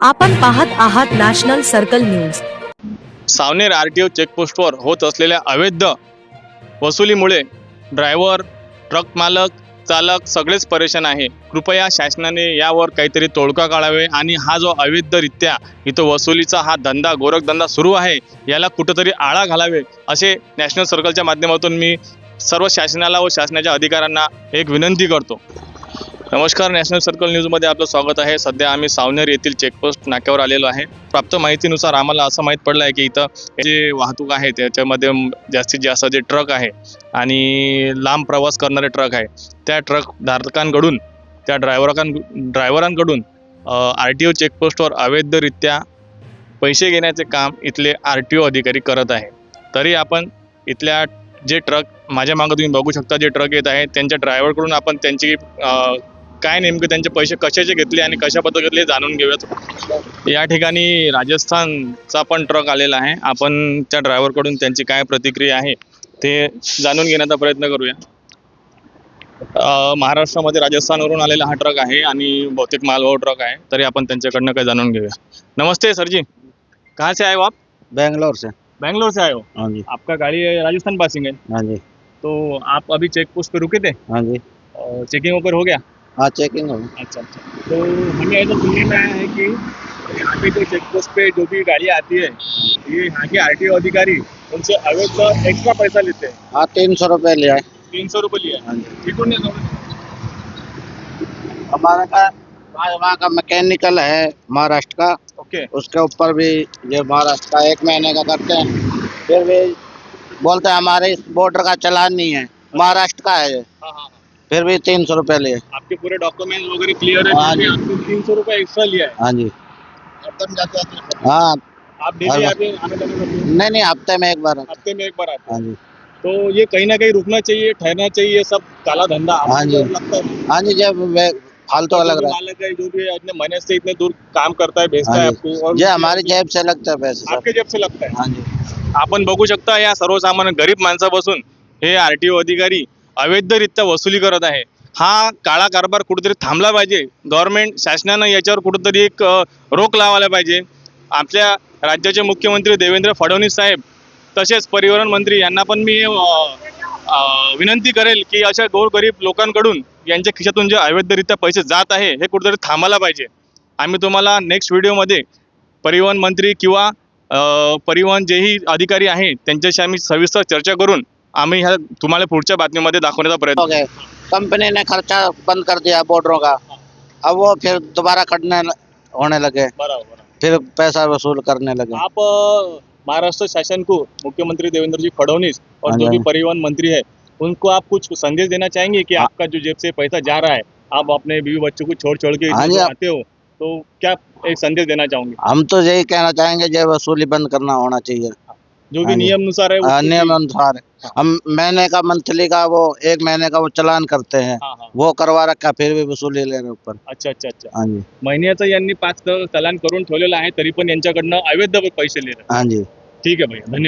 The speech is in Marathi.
आपण पाहत आहात national circle news. Saoner R T O चेकपोस्टवर होत असलेल्या अवैध वसुलीमुळे ड्रायव्हर ट्रक मालक चालक सगळेच परेशान आहे. कृपया शासनाने यावर काहीतरी तोडगा काढावे आणि हा जो अवैधरित्या इथं वसुलीचा हा धंदा गोरखधंदा सुरू आहे याला कुठंतरी आळा घालावे असे नॅशनल सर्कलच्या माध्यमातून मी सर्व शासनाला व शासनाच्या अधिकाऱ्यांना एक विनंती करतो. नमस्कार नॅशनल सर्कल न्यूजमध्ये आपलं स्वागत आहे. सध्या आम्ही सावनेर येथील चेकपोस्ट नाक्यावर आलेलो आहे. प्राप्त माहितीनुसार आम्हाला असं माहीत पडलं आहे की इथं जे वाहतूक आहे त्याच्यामध्ये जास्तीत जास्त जे ट्रक आहे आणि लांब प्रवास करणारे ट्रक आहे त्या ट्रक धारकांकडून त्या ड्रायव्हरां ड्रायव्हरांकडून आर टी ओ चेकपोस्टवर अवैधरित्या पैसे घेण्याचे काम इथले आर टी ओ अधिकारी करत आहे. तरी आपण इथल्या जे ट्रक माझ्या मागं तुम्ही बघू शकता जे ट्रक येत आहे त्यांच्या ड्रायव्हरकडून आपण त्यांची काय नेमके त्यांचे पैसे कशाचे घेतले आणि कशा पद्धतीने जाणून घेऊयात. या ठिकाणी राजस्थानचा पण ट्रक आलेला आहे. आपण त्या ड्रायव्हरकडून त्यांची काय प्रतिक्रिया आहे ते जाणून घेण्याचा प्रयत्न करूया. महाराष्ट्रामध्ये राजस्थानवरून आलेला हा ट्रक आहे आणि बहुतेक मालवाहू ट्रक आहे. तरी आपण त्यांच्याकडनं काय जाणून घेऊया. नमस्ते सर जी कहाँ से आए हो आप? बेंगलोर से बैंगलोर से आए हो? हाँ जी. आपका गाड़ी राजस्थान पासिंग है हाँ जी. तो आप अभी चेक पोस्ट पे रुके थे? हाँ जी. चेकिंग ऊपर हो गया? हाँ चेकिंग हो। अच्छा अच्छा। तो हमें ऐसा सुनने में आया है कि यहाँ पे जो चेक पोस्ट पे जो भी गाड़ी आती है ये यहाँ के आर अधिकारी उनसे अवैध एक्स्ट्रा पैसा लेते हैं। हाँ तीन सौ रुपये लिया है तीन सौ रुपये लिया हाँ ठीक है हमारा का वहाँ का मैकेनिकल है महाराष्ट्र का। ओके। उसके ऊपर भी ये महाराष्ट्र का एक महीने का करते हैं। फिर भी बोलते हैं हमारे इस बॉर्डर का चलान नहीं है। महाराष्ट्र का है ये। हाँ हाँ हाँ। फिर भी तीन सौ रुपये लिए आपके पूरे डॉक्यूमेंट वगैरह क्लियर है हाँ। आपको तीन सौ रुपये एक्स्ट्रा लिया है? हाँ जी। हाँ। आप डेली हाँ। हो? नहीं नहीं हफ़्ते में एक बार हफ़्ते में एक बार आते हाँ। जी। तो ये कहीं ना कहीं रुकना चाहिए ठहरना चाहिए सब काला धंधा। हाँ जी। है। हाँ जी जब वे- फालतू जो लग भी रहा है जो भी इतने महीने से इतने दूर काम करता है भेजता है हाँ आपको और जी ये हमारी जेब से लगता है पैसे आपके जेब से लगता है। हाँ जी। आपण बघू शकता या सर्वसामान्य गरीब माणसापासून हे आर टी ओ अधिकारी अवैधरित्या वसुली करत आहे. हा काळा कारभार कुठेतरी थांबला पाहिजे. गव्हर्मेंट शासनानं याच्यावर कुठंतरी एक रोख रोक लावायला पाहिजे. आपल्या राज्याचे मुख्यमंत्री देवेंद्र फडणवीस साहेब तसेच परिवहन मंत्री यांना पण मी विनंती करेल की अशा गोरगरीब लोकांकडून यांच्या खिशातून जे अवैधरित्या पैसे जात आहे हे कुठेतरी थांबायला पाहिजे. आम्ही तुम्हाला नेक्स्ट व्हिडिओमध्ये परिवहन मंत्री किंवा परिवहन जेही अधिकारी आहे त्यांच्याशी आम्ही सविस्तर चर्चा करून आम्ही ह्या तुम्हाला पुढच्या बातमीमध्ये दाखवण्याचा प्रयत्न हो गए कंपनी ने खर्चा बंद कर दिया बॉर्डरों का? अब वो फिर दोबारा कटने ल- होने लगे। बराबर फिर पैसा वसूल करने लगे। आप अ, महाराष्ट्र शासन को मुख्यमंत्री देवेंद्र जी फडणवीस और हाँ जो जी, भी। परिवहन मंत्री है उनको आप कुछ संदेश देना चाहेंगे कि हाँ। आपका जो जेब से पैसा जा रहा है आप अपने बीवी बच्चों को छोड़ छोड़ के हाँ इधर जी, आप- आते हो तो क्या एक संदेश देना चाहोगे? हम तो यही कहना चाहेंगे जय वसूली बंद करना होना चाहिए। जो भी हाँ जी। नियम अनुसार है नियम अनुसार हम महीने का मंथली का वो एक महीने का वो चलान करते हैं। हाँ हाँ। वो करवा रखा फिर भी वसूली ले रहे ऊपर। अच्छा अच्छा अच्छा। हाँ जी। महिन्याचं यांनी पाच चलान करून ठेवलेलं आहे तरी पण यांच्याकडनं अवैध पैसे ले रहे हाँ। जी। ठीक आहे भैया धन्यवाद।